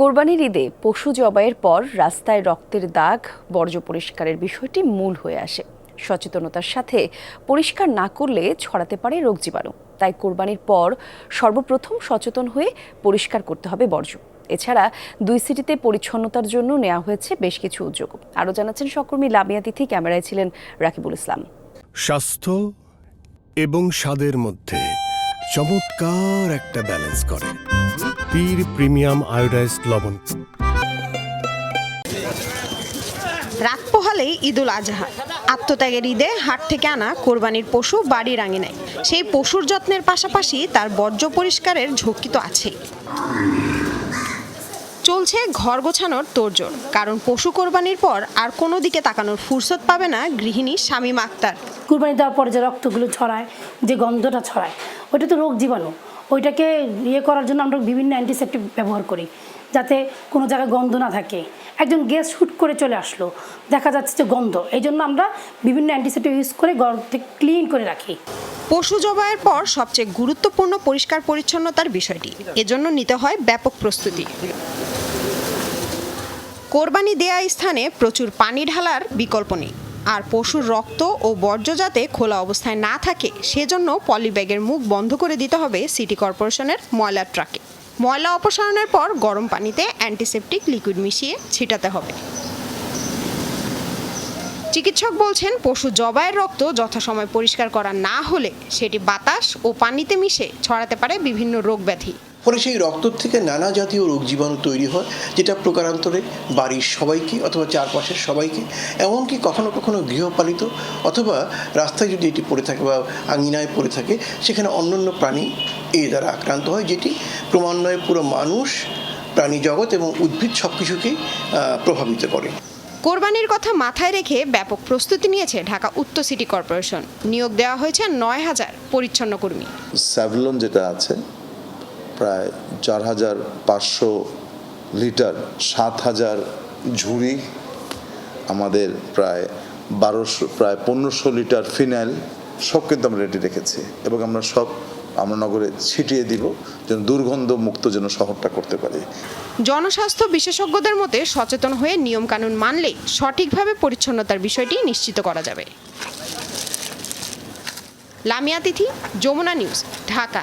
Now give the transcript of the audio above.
কোরবানির ঈদে পশু জবাইয়ের পর রাস্তায় রক্তের দাগ, বর্জ্য পরিষ্কারের বিষয়টি মূল হয়ে আসে। সচেতনতার সাথে পরিষ্কার না করলে ছড়াতে পারে রোগ জীবাণু। তাই কোরবানির পর সর্বপ্রথম সচেতন হয়ে পরিষ্কার করতে হবে বর্জ্য। এছাড়া দুই সিটিতে পরিচ্ছন্নতার জন্য নেওয়া হয়েছে বেশ কিছু উদ্যোগ। আরও জানাচ্ছেন সহকর্মী লামিয়া তিথি, ক্যামেরায় ছিলেন রাকিবুল ইসলাম। স্বাস্থ্য এবং স্বাদের মধ্যে চমৎকার একটা ব্যালেন্স করে। পীর প্রিমিয়াম আয়োডাইজড লবণ। রাত পোহালেই ঈদুল আজহা। আত্মত্যাগের ঈদে হাট থেকে আনা কোরবানির পশু বাড়ির আঙিনায়। সেই পশুর যত্নের পাশাপাশি তার বর্জ্য পরিষ্কারের ঝক্কি তো আছেই। চলছে ঘর গোছানোর তোড়জোড়। কারণ পশু কোরবানির পর আর কোনো দিকে তাকানোর ফুরসত পাবে না গৃহিণী শামীম আক্তার। কোরবানি দেওয়ার পরে যে রক্তগুলো ছড়ায় যে গন্ধটা ছড়ায় ওইটা তো রোগ জীবাণু। ওইটাকে ইয়ে করার জন্য আমরা বিভিন্ন অ্যান্টিসেপ্টিক ব্যবহার করি, যাতে কোনো জায়গায় গন্ধ না থাকে। একজন গ্যাস শ্যুট করে চলে আসলো, দেখা যাচ্ছে যে গন্ধ। এই জন্য আমরা বিভিন্ন অ্যান্টিসেপ্টিক ইউজ করে গর্ভকে ক্লিন করে রাখি। পশু জবাইয়ের পর সবচেয়ে গুরুত্বপূর্ণ পরিষ্কার পরিচ্ছন্নতার বিষয়টি। এজন্য নিতে হয় ব্যাপক প্রস্তুতি। কোরবানি দেয়া স্থানে প্রচুর পানি ঢালার বিকল্প নেই। আর পশুর রক্ত ও বর্জ্য যাতে খোলা অবস্থায় না থাকে, সেজন্য পলিব্যাগের মুখ বন্ধ করে দিতে হবে সিটি কর্পোরেশনের ময়লার ট্রাকে। ময়লা অপসারণের পর গরম পানিতে অ্যান্টিসেপটিক লিকুইড মিশিয়ে ছিটাতে হবে। চিকিৎসক বলছেন, পশু জবাইয়ের রক্ত যথাসময় পরিষ্কার করা না হলে সেটি বাতাস ও পানিতে মিশে ছড়াতে পারে বিভিন্ন রোগ ব্যাধি। ফলে সেই রক্ত থেকে নানা জাতীয় রোগ জীবাণু তৈরি হয় যেটা প্রকারান্তরে বাড়ির সবাইকে অথবা চারপাশের সবাইকে এমনকি কখনো কখনো গৃহপালিত অথবা রাস্তায় যদি এটি পড়ে থাকে বা আঙিনায় পড়ে থাকে সেখানে অন্যান্য প্রাণী এ দ্বারা আক্রান্ত হয় যেটি ক্রমান্বয়ে পুরো মানুষ প্রাণী জগৎ এবং উদ্ভিদ সব কিছুকেই প্রভাবিত করে। কোরবানির কথা মাথায় রেখে ব্যাপক প্রস্তুতি নিয়েছে ঢাকা উত্তর সিটি কর্পোরেশন। নিয়োগ দেওয়া হয়েছে নয় হাজার পরিচ্ছন্ন কর্মী। স্যাভলন যেটা আছে প্রায় চার হাজার পাঁচশো লিটার সাত হাজার ঝুড়ি, আমাদের প্রায় বারোশো, প্রায় পনেরোশো লিটার ফিনাইল সব কিন্তু আমরা রেডি রেখেছি এবং আমরা সব আমরা নগরে ছিটিয়ে দিব যেন দুর্গন্ধ মুক্ত যেন শহরটা করতে পারি। জনস্বাস্থ্য বিশেষজ্ঞদের মতে সচেতন হয়ে নিয়মকানুন মানলে সঠিকভাবে পরিচ্ছন্নতার বিষয়টি নিশ্চিত করা যাবে। লামিয়া তিথি, যমুনা নিউজ, ঢাকা।